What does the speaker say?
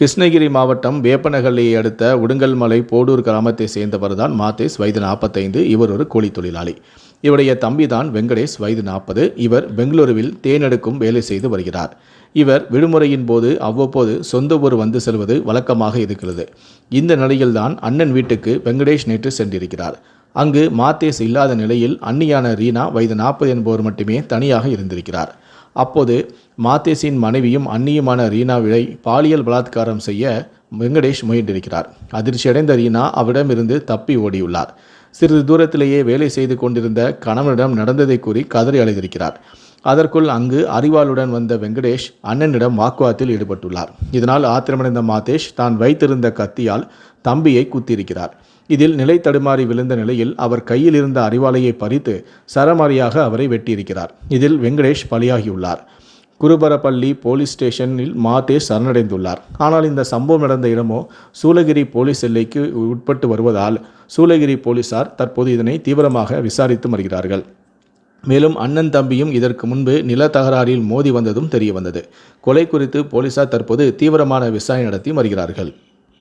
கிருஷ்ணகிரி மாவட்டம் வேப்பனஹள்ளியை அடுத்த உடுங்கல்மலை போடூர் கிராமத்தை சேர்ந்தவர் தான் மாதேஷ் வயது நாற்பத்தைந்து இவர் ஒரு கூலி தொழிலாளி. இவருடைய தம்பி தான் வெங்கடேஷ் வயது நாற்பது இவர் பெங்களூருவில் தேனெடுக்கும் வேலை செய்து வருகிறார். இவர் விடுமுறையின் போது அவ்வப்போது சொந்த ஊர் வந்து செல்வது வழக்கமாக இருக்கிறது. இந்த நிலையில்தான் அண்ணன் வீட்டுக்கு வெங்கடேஷ் நேற்று சென்றிருக்கிறார். அங்கு மாத்தேஸ் இல்லாத நிலையில் அன்னியான ரீனா வயது நாற்பது என்பவர் மட்டுமே தனியாக இருந்திருக்கிறார். அப்போது மாத்தேஸின் மனைவியும் அந்நியுமான ரீனாவிடை பாலியல் பலாத்காரம் செய்ய வெங்கடேஷ் முயன்றிருக்கிறார். அதிர்ச்சியடைந்த ரீனா அவரிடமிருந்து தப்பி ஓடியுள்ளார். சிறிது தூரத்திலேயே வேலை செய்து கொண்டிருந்த கணவனிடம் நடந்ததை கூறி கதறி அழுதிருக்கிறார். அதற்குள் அங்கு அறிவாளுடன் வந்த வெங்கடேஷ் அண்ணனிடம் வாக்குவாதத்தில் ஈடுபட்டுள்ளார். இதனால் ஆத்திரமடைந்த மாதேஷ் தான் வைத்திருந்த கத்தியால் தம்பியை குத்தியிருக்கிறார். இதில் நிலை தடுமாறி விழுந்த நிலையில் அவர் கையில் இருந்த அறிவாளையை பறித்து சரமாரியாக அவரை வெட்டியிருக்கிறார். இதில் வெங்கடேஷ் பலியாகியுள்ளார். குருபரப்பள்ளி போலீஸ் ஸ்டேஷனில் மாதேஷ் சரணடைந்துள்ளார். ஆனால் இந்த சம்பவம் நடந்த இடமோ சூளகிரி போலீஸ் எல்லைக்கு உட்பட்டு வருவதால் சூளகிரி போலீசார் தற்போது இதனை தீவிரமாக விசாரித்து வருகிறார்கள். மேலும் அண்ணன் தம்பியும் இதற்கு முன்பு நில தகராறில் மோதி வந்ததும் தெரிய வந்தது. கொலை குறித்து போலீசார் தற்போது தீவிரமான விசாரணை நடத்தி வருகிறார்கள்.